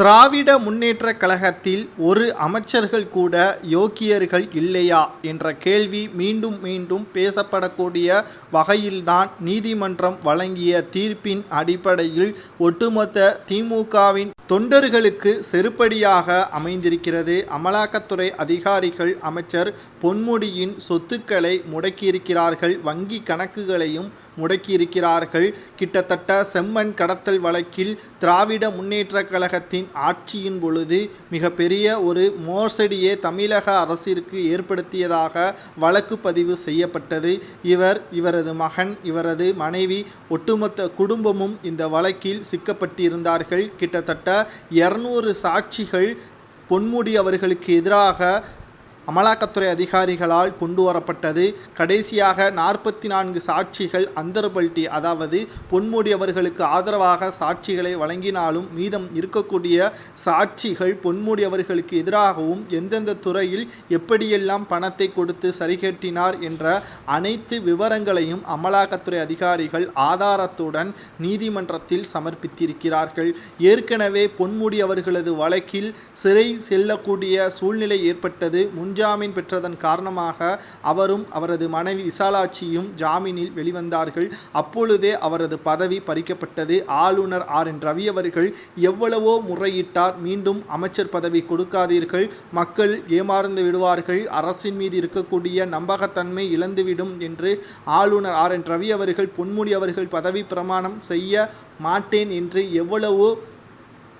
திராவிட முன்னேற்ற கழகத்தில் ஒரு அமைச்சர்கள் கூட யோக்கியர்கள் இல்லையா என்ற கேள்வி மீண்டும் மீண்டும் பேசப்படக்கூடிய வகையில்தான் நீதிமன்றம் வழங்கிய தீர்ப்பின் அடிப்படையில் ஒட்டுமொத்த திமுகவின் தொண்டர்களுக்கு செருப்படியாக அமைந்திருக்கிறது. அமலாக்கத்துறை அதிகாரிகள் அமைச்சர் பொன்முடியின் சொத்துக்களை முடக்கியிருக்கிறார்கள். வங்கி கணக்குகளையும் முடக்கியிருக்கிறார்கள். கிட்டத்தட்ட செம்மண் கடத்தல் வழக்கில் திராவிட முன்னேற்ற கழகத்தின் ஆட்சியின் பொழுது மிகப்பெரிய ஒரு மோசடியே தமிழக அரசிற்கு ஏற்படுத்தியதாக வழக்கு பதிவு செய்யப்பட்டது. இவர் இவரது மகன் இவரது மனைவி ஒட்டுமொத்த குடும்பமும் இந்த வழக்கில் சிக்கப்பட்டிருந்தார்கள். கிட்டத்தட்ட இருநூறு சாட்சிகள் பொன்முடி அவர்களுக்கு எதிராக அமலாக்கத்துறை அதிகாரிகளால் கொண்டு வரப்பட்டது. கடைசியாக நாற்பத்தி நான்கு சாட்சிகள் அந்தர்பல்டி அதாவது பொன்முடி அவர்களுக்கு ஆதரவாக சாட்சிகளை வழங்கினாலும் மீதம் இருக்கக்கூடிய சாட்சிகள் பொன்முடி அவர்களுக்கு எதிராகவும் எந்தெந்த துறையில் எப்படியெல்லாம் பணத்தை கொடுத்து சரிகட்டினார் என்ற அனைத்து விவரங்களையும் அமலாக்கத்துறை அதிகாரிகள் ஆதாரத்துடன் நீதிமன்றத்தில் சமர்ப்பித்திருக்கிறார்கள். ஏற்கனவே பொன்முடி அவர்களது வழக்கில் சிறை செல்லக்கூடிய சூழ்நிலை ஏற்பட்டது. முன் முன்ஜாமீன் பெற்றதன் காரணமாக அவரும் அவரது மனைவி விசாலாட்சியும் ஜாமீனில் வெளிவந்தார்கள். அப்பொழுதே அவரது பதவி பறிக்கப்பட்டது. ஆளுநர் ஆர். என். ரவி அவர்கள் எவ்வளவோ முறையிட்டார். மீண்டும் அமைச்சர் பதவி கொடுக்காதீர்கள். மக்கள் ஏமாறுந்து விடுவார்கள். அரசின் மீது இருக்கக்கூடிய நம்பகத்தன்மை இழந்துவிடும் என்று ஆளுநர் ஆர். என். ரவி அவர்கள் பொன்முடி அவர்கள் பதவி பிரமாணம் செய்ய மாட்டேன் என்று எவ்வளவோ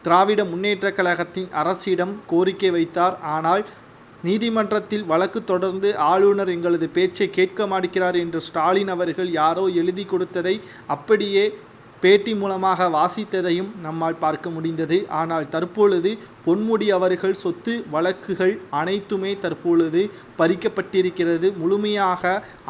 திராவிட முன்னேற்ற கழகத்தின் அரசிடம் கோரிக்கை வைத்தார். ஆனால் நீதிமன்றத்தில் வழக்கு தொடர்ந்து ஆளுநர் எங்களது பேச்சை கேட்க மாட்டேங்கிறார் என்று ஸ்டாலின் அவர்கள் யாரோ எழுதி கொடுத்ததை அப்படியே பேட்டி மூலமாக வாசித்ததையும் நம்மால் பார்க்க முடிந்தது. ஆனால் தற்பொழுது பொன்முடி அவர்கள் சொத்து வழக்குகள் அனைத்துமே தற்பொழுது பறிக்கப்பட்டிருக்கிறது. முழுமையாக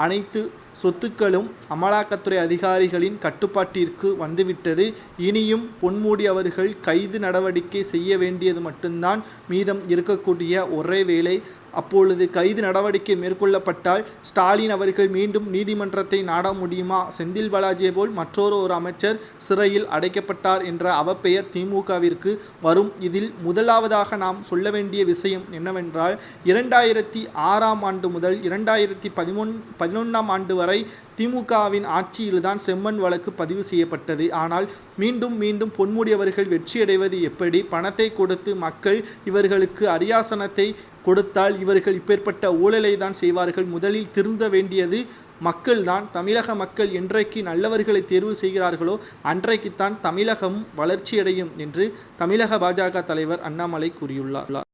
அனைத்து சொத்துக்களும் அமலாக்கத்துறை அதிகாரிகளின் கட்டுப்பாட்டிற்கு வந்துவிட்டது. இனியும் பொன்மூடி அவர்கள் கைது நடவடிக்கை செய்ய வேண்டியது மட்டும்தான். மீதம் இருக்கக்கூடிய ஒரே வேளை அப்பொழுது கைது நடவடிக்கை மேற்கொள்ளப்பட்டால் ஸ்டாலின் அவர்கள் மீண்டும் நீதிமன்றத்தை நாட முடியுமா? செந்தில் பாலாஜியை போல் மற்றொரு ஒரு அமைச்சர் சிறையில் அடைக்கப்பட்டார் என்ற அவப்பெயர் திமுகவிற்கு வரும். இதில் முதலாவதாக நாம் சொல்ல வேண்டிய விஷயம் என்னவென்றால் இரண்டாயிரத்தி ஆறாம் ஆண்டு முதல் இரண்டாயிரத்தி பதிமூன் பதினொன்றாம் ஆண்டு வரை திமுகவின் ஆட்சியில்தான் செம்மண் வழக்கு பதிவு செய்யப்பட்டது. ஆனால் மீண்டும் மீண்டும் பொன்முடி அவர்கள் வெற்றியடைவது எப்படி? பணத்தை கொடுத்து மக்கள் இவர்களுக்கு அரியாசனத்தை கொடுத்தால் இவர்கள் இப்பேற்பட்ட ஊழலை தான் செய்வார்கள். முதலில் திருந்த வேண்டியது மக்கள்தான். தமிழக மக்கள் என்றைக்கு நல்லவர்களை தேர்வு செய்கிறார்களோ அன்றைக்குத்தான் தமிழகம் வளர்ச்சியடையும் என்று தமிழக பாஜக தலைவர் அண்ணாமலை கூறியுள்ளார்.